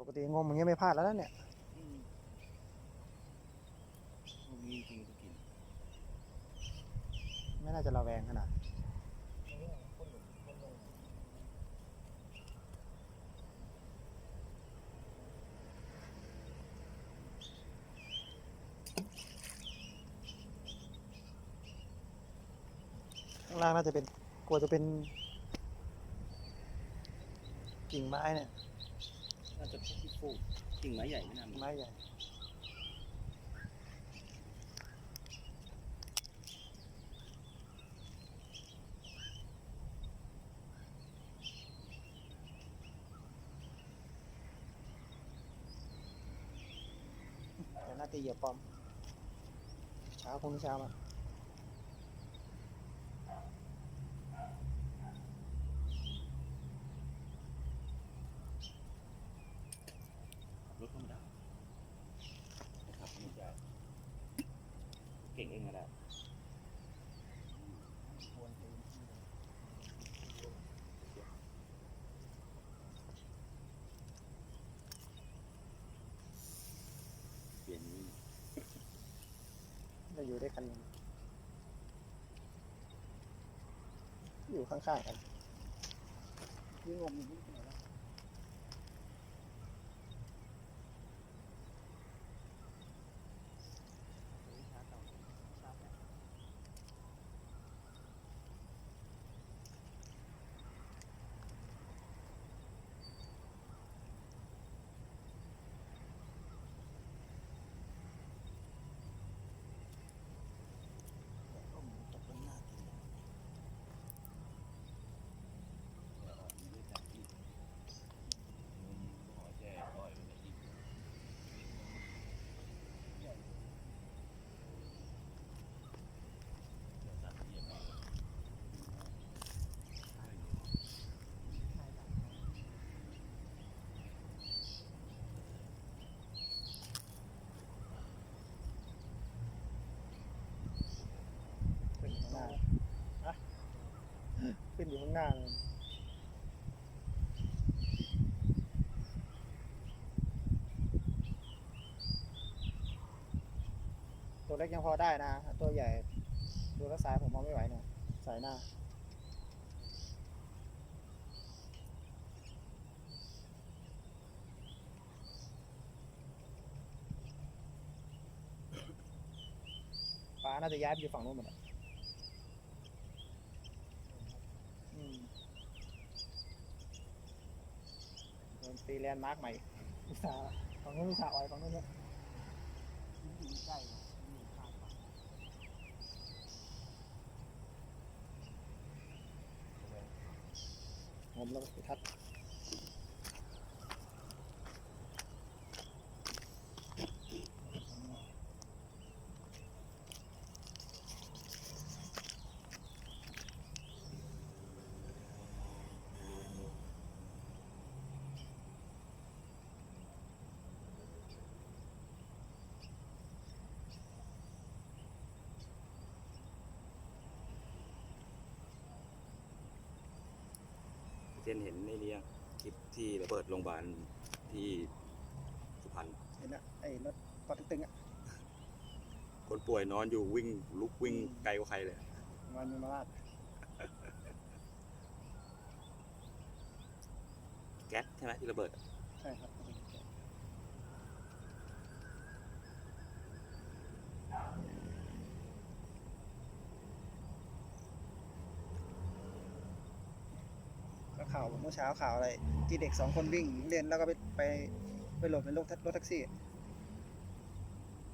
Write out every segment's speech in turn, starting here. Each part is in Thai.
ปกติงมอย่างเงี้ยไม่พลาดแล้วนะเนี่ยพวกนี้จริงจะกินไม่น่าจะระแวงขนาดข้างล่างน่าจะเป็นกลัวจะเป็นกิ่งไม้เนี่ย น่าจะพวกที่ฟูกกิ่งไม้ใหญ่ไม่น่ามีไม้ใหญ่แต่น่าจะเหยียบปอม เช้าพรุ่งนี้เช้ามา รถเข้ามาได้นะครับไม่ได้เก่งเองก็ได้เปลี่ยนนี่ จะอยู่ด้วยกัน อยู่ข้างๆกันยิ่งงมยิ่งไหนวะตกบนหน้ากิน ขึ้นอยู่ข้างหน้าอะขึ้นอยู่ข้างหน้าเลยตัวเล็กยังพอได้นะ ตัวใหญ่ดูแล้วสายผมมองไม่ไหวเนี่ยสายหน้าฟ้าน่าจะย้ายไปอยู่ฝั่งนู้นหมดอะอืมโดน ตีแลนด์มาร์กใหม่อุตสาห์ฝั่งนู้นอุตสาห์อ่อยของนู้นเนี่ยใกล้ผมแล้วก็ทัด น์เจนเห็นในนี้ยังคลิปที่ระเบิดโรงพยาบาลที่สุพรรณเห็นอะไอ้รถปอเต็กตึงอะคนป่วยนอนอยู่วิ่งลุกวิ่งไกลกว่าใครเลย มันมีมาลาดแก๊สใช่ไหมที่ระเบิดอะใช่ครับ ก็ข่าวเมื่อเช้าข่าวอะไร ที่เด็กสองคนวิ่งเรียนแล้วก็ไปไปไปหลบในรถรถแท็กซี่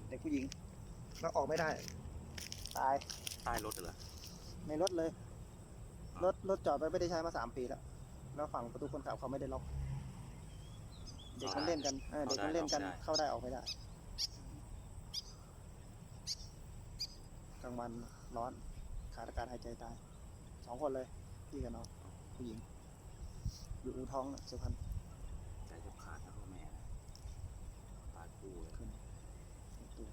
เด็กผู้หญิงแล้วออกไม่ได้ ตายใต้รถเหรอในรถเลย รถรถจอดไปไม่ได้ใช้มาสามปีแล้ว แล้วฝั่งประตูคนขับเขาไม่ได้ล็อก เด็กมันเล่นกันเออเด็กมันเล่นกันเข้าได้ออกไม่ได้กลางวันร้อนขาดอากาศหายใจตายสองคนเลย พี่กับน้องผู้หญิง อยู่อู่ท้องน่ะสุพรรณใจจะขาดนะพ่อแม่ตายคู่เลยขึ้นตัว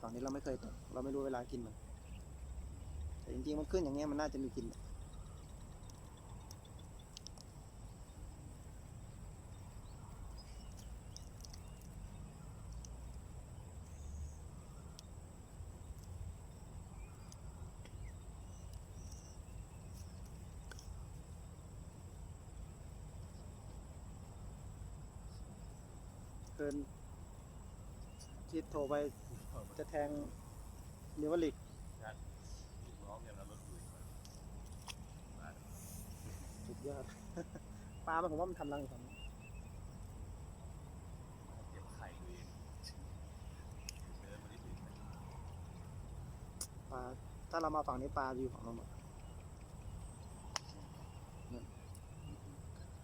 ฝั่งนี้เราไม่เคยตกเราไม่รู้เวลากินมันแต่จริงๆมันขึ้นอย่างเงี้ยมันน่าจะมีกิน เกินที่โทรไปจะแทงเนวลิกร้องอย่างนั้นรถลุยสุดยอดปลามันผมว่ามันทำรังอยู่ฝั่งนี้เก็บไข่ตัวเองเดินมาที่ถึงปลาถ้าเรามาฝั่งนี้ปลาอยู่ฝั่งเราหมดนั่น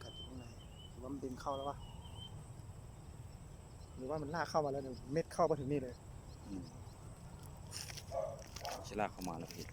กัดอยู่ข้างในหรือว่ามันดึงเข้าแล้ววะ รือว่ามันลากเข้ามาแล้วเนี่ยเม็ดเข้ามาถึงนี่เลย ชิลากเข้ามาแล้วพี่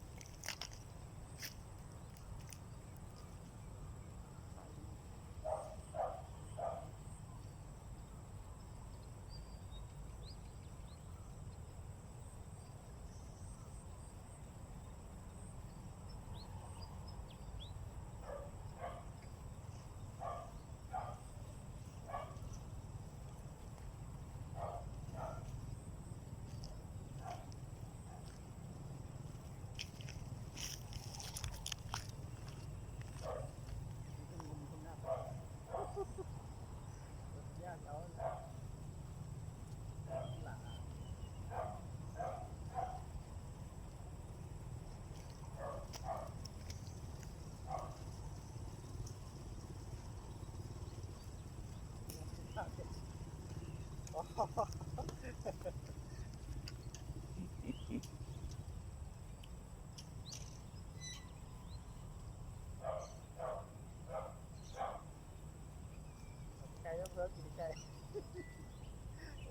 ไก่ก็เพิ่มกินไก่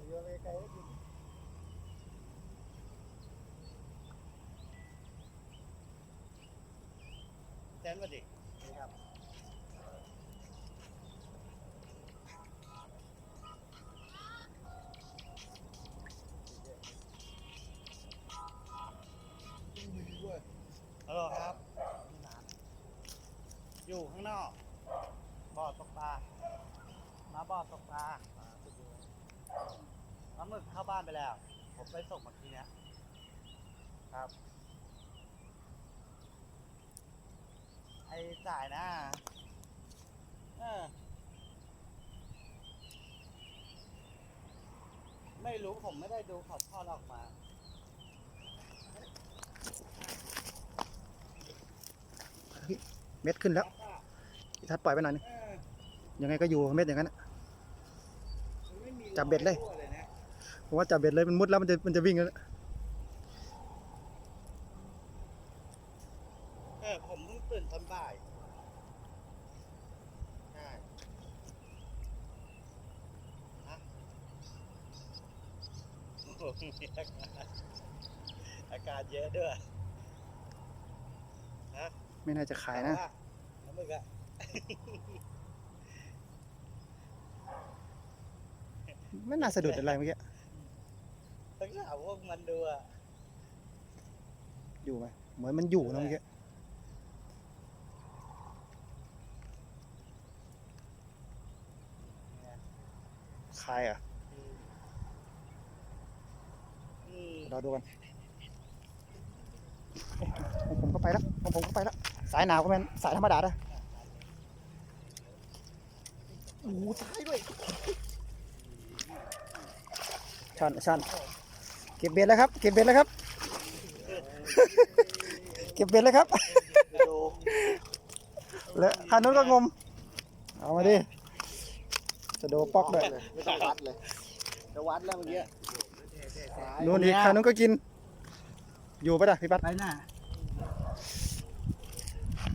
เยอะเลยไก่ก็กิน แทนมาดิ นะครับ มาบ่อตกปลาปลาหมึกเข้าบ้านไปแล้ว ผมไปส่งเมื่อกี้เนี้ยครับ ไอ้จ่ายนะเออไม่รู้ผมไม่ได้ดูเขอทอดออกมาเม็ดขึ้นแล้วพี่ทัดปล่อยไปหน่อยนึงยังไงก็อยู่เม็ดอย่างนั้นน่ะ จับเบ็ดเลยผมว่าจับเบ็ดเลยมันมุดแล้วมันจะมันจะวิ่งแล้วเออผมเพิ่งตื่นตอนบ่ายใช่ฮะโอ้โหมีอาการอาการเยอะด้วยไม่น่าจะขายนะ แต่ว่าน้ำมึกอะ ไม่น่าสะดุดอะไรเมื่อกี้ต้องถามพวกมันดูอะอยู่ไหมเหมือนมันอยู่นะเมื่อกี้เนี่ยขายอะอืมเราดูกันของผมก็ไปแล้วของผมก็ไปแล้วสายหนาวก็เป็นสายธรรมดาด้วยโอ้โหสายด้วย ชันชันเก็บเบ็ดแล้วครับ เก็บเบ็ดแล้วครับ เก็บเบ็ดแล้วครับดูแล้วคันนู้นก็งม เอามาดิ จะโดปอกด้วยไม่ต้องวัดเลย จะวัดแล้วเมื่อกี้นู่นอีกคันนู้นก็กิน อยู่ปะด่ะพี่ปัดไปหน้า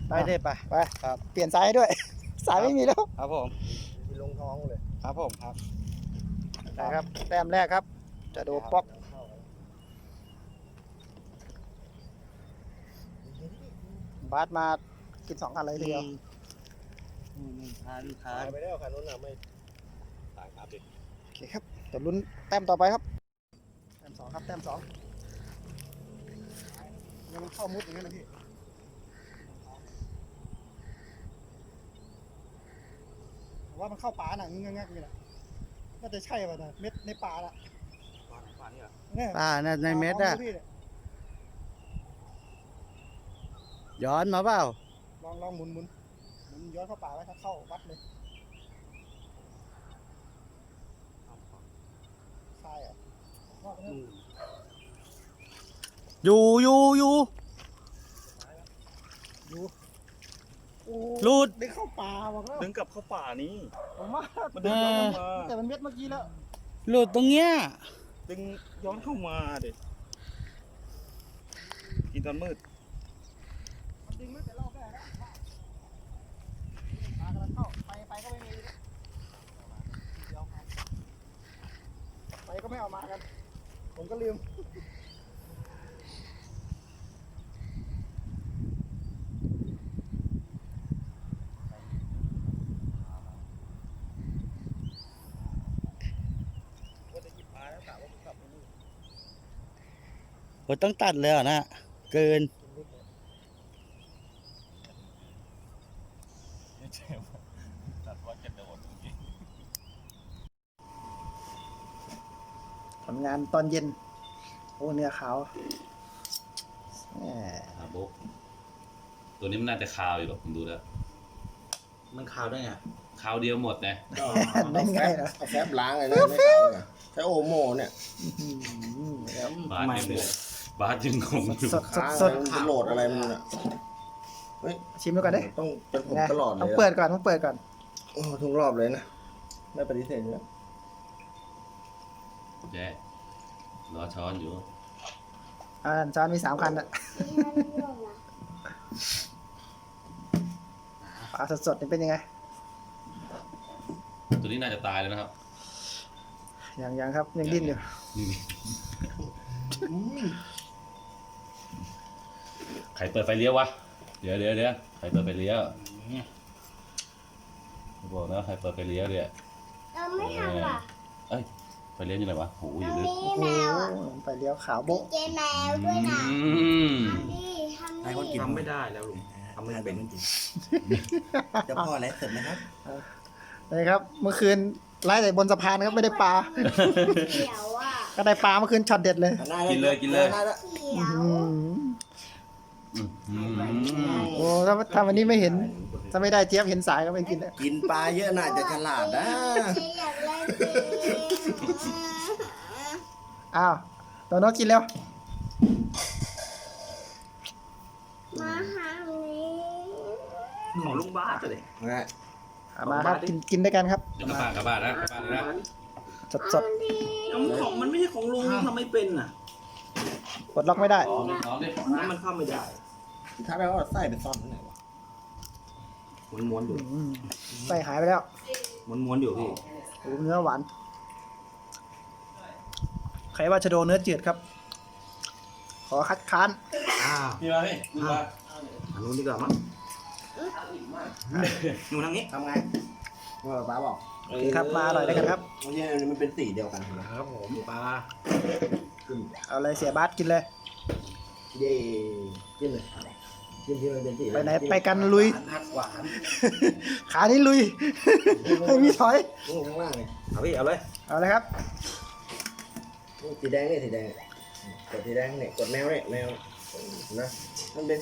ไปเด้ไปไปครับ เปลี่ยนสายให้ด้วย สายไม่มีแล้ว ครับผมลงท้องเลย ครับผมครับ นะครับแต้มแรกครับ จะโดปอกบาสมากินสองคันเลยทีเดียวอืมทานทานไปแล้วคันนู้นน่ะไม่ต่างครับดิโอเคครับเดี๋ยวลุ้นแต้มต่อไปครับ แต้มสองครับแต้มสองยังมันเข้ามุดอย่างนั้นนะพี่ผมว่ามันเข้าป่าหนังงักงักๆนี่แหละ น่าจะใช่ป่ะนะเม็ดในป่าละป่าป่านี่เหรอเนี่ยป่าในเม็ดอะลงพี่นี่ยย้อนมาเปล่า ลองลองหมุนหมุนหมุนย้อนเข้าป่าไว้ถ้าเข้าวัดเลยายอะรอดไปเถอะอยู่อยู่อยู่ โอ้รูดได้เข้าป่าบอกแล้วดึงกลับเข้าป่านี้ผมว่ามันดึงย้อนเข้ามาแต่มันเม็ดเมื่อกี้แล้วหลุดตรงเนี้ยดึงย้อนเข้ามาเด็กกินตอนมืดมันดึงไม่แต่รอบแรกแล้วปลากำลังเข้าไปไปก็ไม่มีเลยเดี๋ยวไปก็ไม่เอามากัน ผมก็ลืม ว่าจะหยิบปลาแล้วกะว่าผมกลับไปนี่ ผมต้องตัดเลยเหรอนะ เกินตัดว่าจะโดดผลงานตอนเย็น โอ้เนื้อขาวแหมอะบุ๊กตัวนี้มันน่าจะคาวอยู่หรอกผมดูแล้วมันคาวได้ไงคาวเดียวหมดนะได้ไงเหรอเอาแฟบล้างเลยนะไม่ขาวเนี่ยใช้โอโมเนี่ย อืมแล้ว บาสยังเลย บาสยังงงอยู่สดสดค้างสดมันจะโหลดอะไรมันเนี่ยเฮ้ยชิมดูก่อนเด้ต้องเป็นผมไงตลอดเลต้องยเปิอะดก่อนต้องเปิดก่อนโอ้ทุกรอบเลยนะไม่ปฏิเสธเลยแจ๊รอช้อนอยู่อ่าจานมีสามคันอะปลาสดๆนี่เป็นยังไง ตัวนี้น่าจะตายแล้วนะครับ ยังยังครับ ยังดิ้นอยู่นี่ ใครเปิดไฟเลี้ยววะ เดี๋ยวเดี๋ยวเดี๋ยวใครเปิดไฟเลี้ยวบอกนะใครเปิดไฟเลี้ยวเนี่ยเราไม่ทำอะเอ้ยไฟเลี้ยวอยู่ไหนวะโหอยู่ลึกมีโอ้โหแมวอะไปเลี้ยวขาวมีโบ๊ะเจแมวด้วยนะอืมทำดิทำดิทำไม่ได้แล้วลุงทำไม่เป็นจริงเจะพ่ออะไรเสร็จนะครับนี่ครับ เมื่อคืนไล่แต่บนสะพานครับไม่ได้ปลาเขียวอะก็ได้ปลาเมื่อคืนช็อตเด็ดเลย กินเลยกินเลย โอ้ถ้าถ้าวันนี้ไม่เห็น ถ้าไม่ได้เจี๊ยบเห็นสายก็ไม่กินแล้วกินปลาเยอะน่าจะฉลาดนะเจ๊อยากเล่นเกมอ้าวตัวน้องกินแล้วมาหานี้ของลุงบ้าจะเลยนะเอามาครับกินกินด้วยกันครับเดี๋ยวกลับบ้านกลับบ้านนะกลับบ้านเลยนะสดสดของมันไม่ใช่ของลุงทำไม่เป็นอะ ๆปลดล็อกไม่ได้พร้อมดิพร้อมดิน้ำมันเข้าไม่ได้ ถ้าแปลว่าไส้เป็นซ่อนที่ไหนวะม้วนๆอยู่อืมใส่หายไปแล้วม้วนๆอยู่พี่โอ้เนื้อหวานใครว่าชะโดเนื้อจืดครับ ขอคัดค้านอ้าวพี่มาพี่พี่มาอันนู้นดีกว่ามั้งหนูทางนี้ทำไงว่าป้าบอกโอเคครับมาอร่อยด้วยกันครับ ไม่ใช่อันนี้มันเป็นสีเดียวกันนะครับผมปลาขึ้น เอาเลยเสียบาสกินเลย เย่กินเลยกินที่มันเป็นสีไปไหนไปกันลุย หักหวานขานี้ลุย ไม่มีถอยนี่ข้างล่างเลยเอาพี่เอาเลยเอาเลยครับนี่สีแดงนี่สีแดงกดสีแดงเนี่ยกดแมวเนี่ยแมวนะมันเป็นสี